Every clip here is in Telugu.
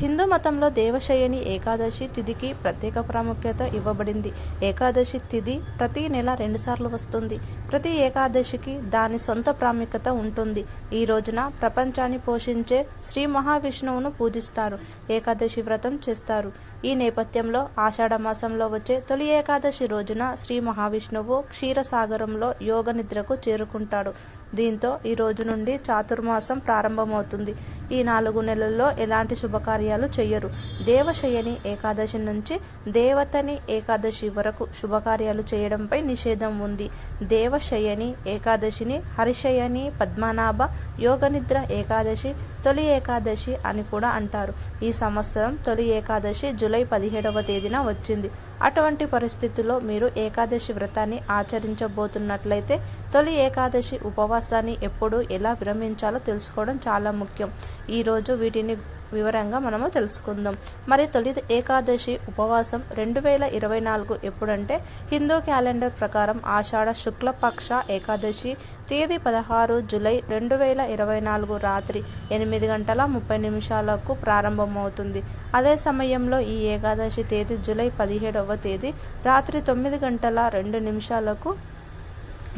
హిందూ మతంలో దేవశయని ఏకాదశి తిథికి ప్రత్యేక ప్రాముఖ్యత ఇవ్వబడింది. ఏకాదశి తిథి ప్రతి నెల రెండుసార్లు వస్తుంది. ప్రతి ఏకాదశికి దాని సొంత ప్రాముఖ్యత ఉంటుంది. ఈ రోజున ప్రపంచాన్ని పోషించే శ్రీ మహావిష్ణువును పూజిస్తారు. ఏకాదశి వ్రతం చేస్తారు. ఈ నేపథ్యంలో ఆషాఢమాసంలో వచ్చే తొలి ఏకాదశి రోజున శ్రీ మహావిష్ణువు క్షీరసాగరంలో యోగ నిద్రకు చేరుకుంటాడు. దీంతో ఈ రోజు నుండి చాతుర్మాసం ప్రారంభమవుతుంది. ఈ నాలుగు నెలల్లో ఎలాంటి శుభకార్యాలు చేయరు దేవశయని ఏకాదశి నుంచి దేవతని ఏకాదశి వరకు శుభకార్యాలు చేయడంపై నిషేధం ఉంది. దేవశయని ఏకాదశిని హరిశయని పద్మనాభ యోగనిద్ర ఏకాదశి తొలి ఏకాదశి అని కూడా అంటారు. ఈ సంవత్సరం తొలి ఏకాదశి జూలై పదిహేడవ తేదీన వచ్చింది. అటువంటి పరిస్థితుల్లో మీరు ఏకాదశి వ్రతాన్ని ఆచరించబోతున్నట్లయితే తొలి ఏకాదశి ఉపవాసాన్ని ఎప్పుడు ఎలా విరమించాలో తెలుసుకోవడం చాలా ముఖ్యం. ఈరోజు వీటిని వివరంగా మనము తెలుసుకుందాం. మరి తొలి ఏకాదశి ఉపవాసం రెండు వేల ఇరవై నాలుగు ఎప్పుడంటే హిందూ క్యాలెండర్ ప్రకారం ఆషాఢ శుక్లపక్ష ఏకాదశి తేదీ పదహారు జులై రెండు వేల ఇరవై నాలుగు రాత్రి ఎనిమిది గంటల ముప్పై నిమిషాలకు ప్రారంభమవుతుంది. అదే సమయంలో ఈ ఏకాదశి తేదీ జులై పదిహేడవ తేదీ రాత్రి తొమ్మిది గంటల రెండు నిమిషాలకు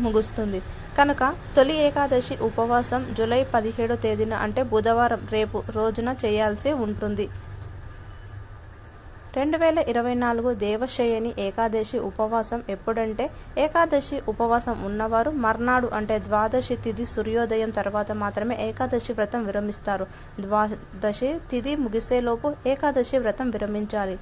ముగుస్తుంది. కనుక తొలి ఏకాదశి ఉపవాసం జూలై పదిహేడో తేదీన అంటే బుధవారం రేపు రోజున చేయాల్సి ఉంటుంది. రెండు వేల ఇరవై నాలుగు దేవశయని ఏకాదశి ఉపవాసం ఎప్పుడంటే ఏకాదశి ఉపవాసం ఉన్నవారు మర్నాడు అంటే ద్వాదశి తిథి సూర్యోదయం తర్వాత మాత్రమే ఏకాదశి వ్రతం విరమిస్తారు. ద్వాదశి తిథి ముగిసేలోపు ఏకాదశి వ్రతం విరమించాలి.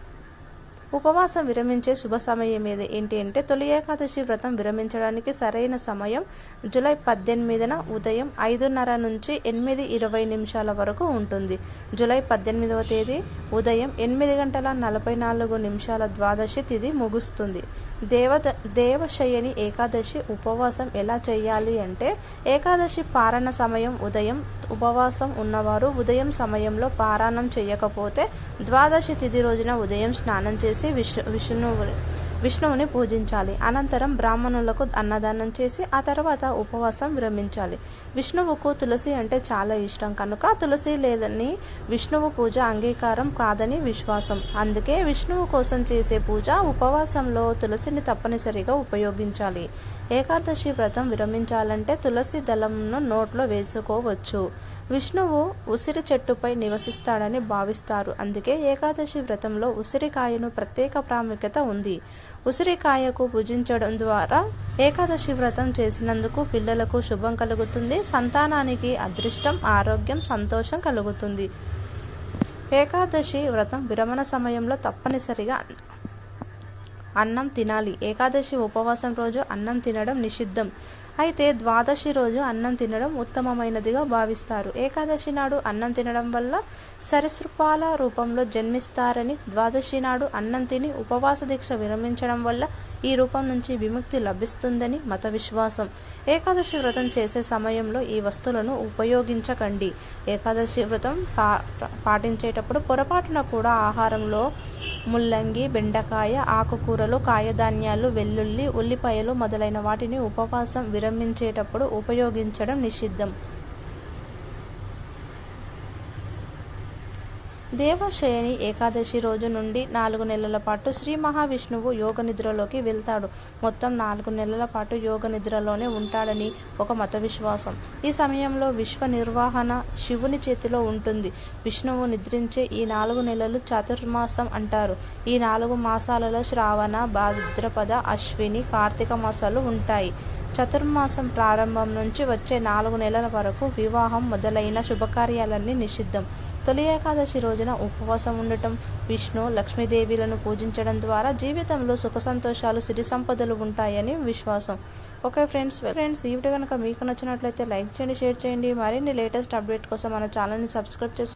ఉపవాసం విరమించే శుభ సమయం ఏది? ఏంటి అంటే తొలి ఏకాదశి వ్రతం విరమించడానికి సరైన సమయం జూలై పద్దెనిమిదిన ఉదయం ఐదున్నర నుంచి ఎనిమిది ఇరవై నిమిషాల వరకు ఉంటుంది. జూలై పద్దెనిమిదవ తేదీ ఉదయం ఎనిమిది గంటల నలభై నాలుగు నిమిషాల ద్వాదశి తిథి ముగుస్తుంది. దేవత దేవశయని ఏకాదశి ఉపవాసం ఎలా చేయాలి అంటే ఏకాదశి పారణ సమయం ఉదయం ఉపవాసం ఉన్నవారు ఉదయం సమయంలో పారాయణం చేయకపోతే ద్వాదశి తిథి రోజున ఉదయం స్నానం చేసి విష్ణు విష్ణువు విష్ణువుని పూజించాలి. అనంతరం బ్రాహ్మణులకు అన్నదానం చేసి ఆ తర్వాత ఉపవాసం విరమించాలి. విష్ణువుకు తులసి అంటే చాలా ఇష్టం. కనుక తులసి లేదని విష్ణువు పూజ అంగీకారం కాదని విశ్వాసం. అందుకే విష్ణువు కోసం చేసే పూజ ఉపవాసంలో తులసిని తప్పనిసరిగా ఉపయోగించాలి. ఏకాదశి వ్రతం విరమించాలంటే తులసి దళంను నోట్లో వేసుకోవచ్చు. విష్ణువు ఉసిరి చెట్టుపై నివసిస్తాడని భావిస్తారు. అందుకే ఏకాదశి వ్రతంలో ఉసిరికాయను ప్రత్యేక ప్రాముఖ్యత ఉంది. ఉసిరికాయకు భుజించడం ద్వారా ఏకాదశి వ్రతం చేసినందుకు పిల్లలకు శుభం కలుగుతుంది. సంతానానికి అదృష్టం ఆరోగ్యం సంతోషం కలుగుతుంది. ఏకాదశి వ్రతం విరమణ సమయంలో తప్పనిసరిగా అన్నం తినాలి. ఏకాదశి ఉపవాసం రోజు అన్నం తినడం నిషిద్ధం. అయితే ద్వాదశి రోజు అన్నం తినడం ఉత్తమమైనదిగా భావిస్తారు. ఏకాదశి నాడు అన్నం తినడం వల్ల సరసృపాల రూపంలో జన్మిస్తారని ద్వాదశి నాడు అన్నం తిని ఉపవాస దీక్ష విరమించడం వల్ల ఈ రూపం నుంచి విముక్తి లభిస్తుందని మత విశ్వాసం. ఏకాదశి వ్రతం చేసే సమయంలో ఈ వస్తువులను ఉపయోగించకండి. ఏకాదశి వ్రతం పా పాటించేటప్పుడు పొరపాటున కూడా ఆహారంలో ముల్లంగి బెండకాయ ఆకుకూరలు కాయధాన్యాలు వెల్లుల్లి ఉల్లిపాయలు మొదలైన వాటిని ఉపవాసం విరమించేటప్పుడు ఉపయోగించడం నిషిద్ధం. దేవశయని ఏకాదశి రోజు నుండి నాలుగు నెలల పాటు శ్రీ మహావిష్ణువు యోగ నిద్రలోకి వెళ్తాడు. మొత్తం నాలుగు నెలల పాటు యోగ నిద్రలోనే ఉంటాడని ఒక మత విశ్వాసం. ఈ సమయంలో విశ్వ నిర్వహణ శివుని చేతిలో ఉంటుంది. విష్ణువు నిద్రించే ఈ నాలుగు నెలలు చతుర్మాసం అంటారు. ఈ నాలుగు మాసాలలో శ్రావణ భాద్రపద అశ్విని కార్తీక మాసాలు ఉంటాయి. చతుర్మాసం ప్రారంభం నుంచి వచ్చే నాలుగు నెలల వరకు వివాహం మొదలైన శుభకార్యాలన్నీ నిషిద్ధం. తొలి ఏకాదశి రోజున ఉపవాసం ఉండటం విష్ణు లక్ష్మీదేవిలను పూజించడం ద్వారా జీవితంలో సుఖ సంతోషాలు సిరి సంపదలు ఉంటాయని విశ్వాసం. ఓకే ఫ్రెండ్స్ ఫ్రెండ్స్ ఈ వీడియో కనుక మీకు నచ్చినట్లయితే లైక్ చేయండి షేర్ చేయండి. మరిన్ని లేటెస్ట్ అప్డేట్ కోసం మన ఛానల్ని సబ్స్క్రైబ్ చేసి